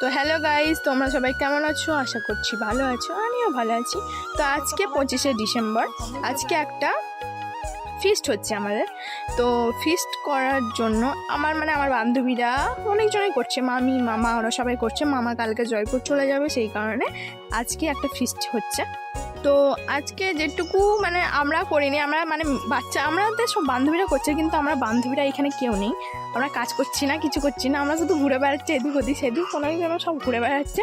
তো hello guys তোমরা সবাই কেমন আছো? আশা করছি ভালো আছো, আমিও ভালো আছি। তো আজকে পঁচিশে ডিসেম্বর, আজকে একটা ফিস্ট হচ্ছে আমাদের। তো ফিস্ট করার জন্য আমার মানে আমার বান্ধবীরা অনেকজনই করছে, মামি, মামা, ওরা সবাই করছে। মামা কালকে জয়পুর চলে যাবে, সেই কারণে আজকে একটা ফিস্ট হচ্ছে। তো আজকে যেটুকু মানে আমরা করিনি, আমরা মানে বাচ্চা, আমাদের সব বান্ধবীরা করছে, কিন্তু আমরা বান্ধবীরা এখানে কেউ নেই। আমরা কাজ করছি না, কিছু করছি না, আমরা শুধু ঘুরে বেড়াচ্ছি এদিক ওদিক, সেদিক, কোনো যেন সব ঘুরে বেড়াচ্ছে।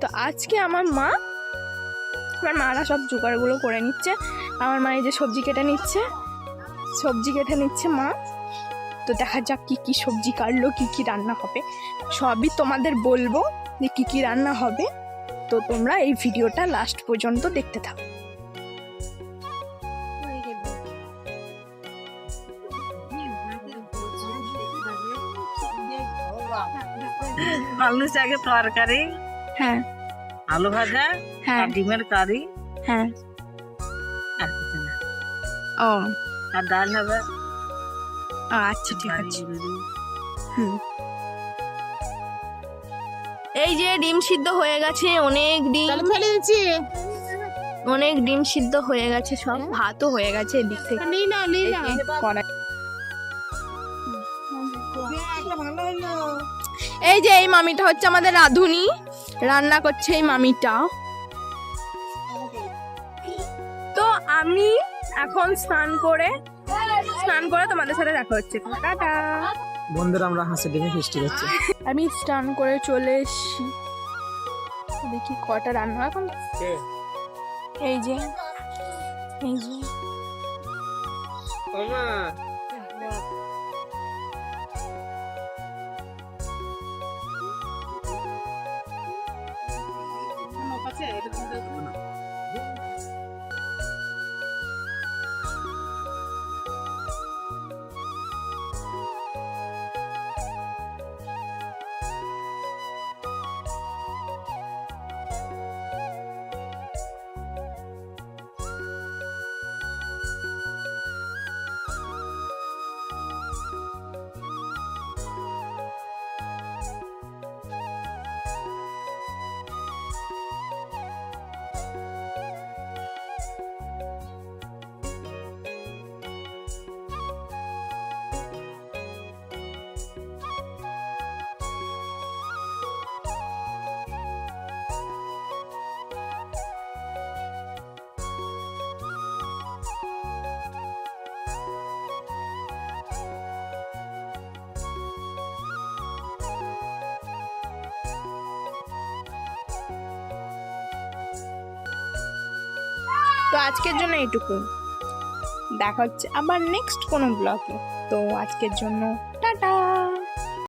তো আজকে আমার মা, আমার মারা সব জোগাড়গুলো করে নিচ্ছে। আমার মা এই যে সবজি কেটে নিচ্ছে, সবজি কেটে নিচ্ছে মা। তো দেখা যাক কি কি সবজি কাটলো, কি কি রান্না হবে। সবই তোমাদের বলব যে কি কি রান্না হবে। তো তোমরা এই ভিডিওটা লাস্ট পর্যন্ত দেখতে থাকো। আলু শাকের তরকারি হ্যাঁ। আলু ভাজা হ্যাঁ। ডিমের কারি। হ্যাঁ। আর কিছু না। ও। আর ডাল হবে। আচ্ছা ঠিক আছে। হুম। এই যে ডিম সিদ্ধ হয়ে গেছে অনেক ডিম। ফেলে দিচ্ছি। অনেক ডিম সিদ্ধ হয়ে গেছে সব ভাতও হয়ে গেছে এদিক থেকে। নিই না নিই না এই যে কড়াই। ভালো হলো এই যে এই মামিটা হচ্ছে আমাদের রাধুনি। রান্না করছে এই মামিটা। তো আমি এখন স্নান করে স্নান করে তোমাদের সাথে দেখা হচ্ছে। টাটা। বন্ধুরা আমরা হাসি ডিমে ফিস্টি করছি আমি স্নান করে চলে এসেছি। দেখি কটা রান্না এখন এই যে এই যে। তো আজকের জন্য এটুকু দেখা হচ্ছে আবার নেক্সট কোনো ব্লগে তো আজকের জন্য টাটা!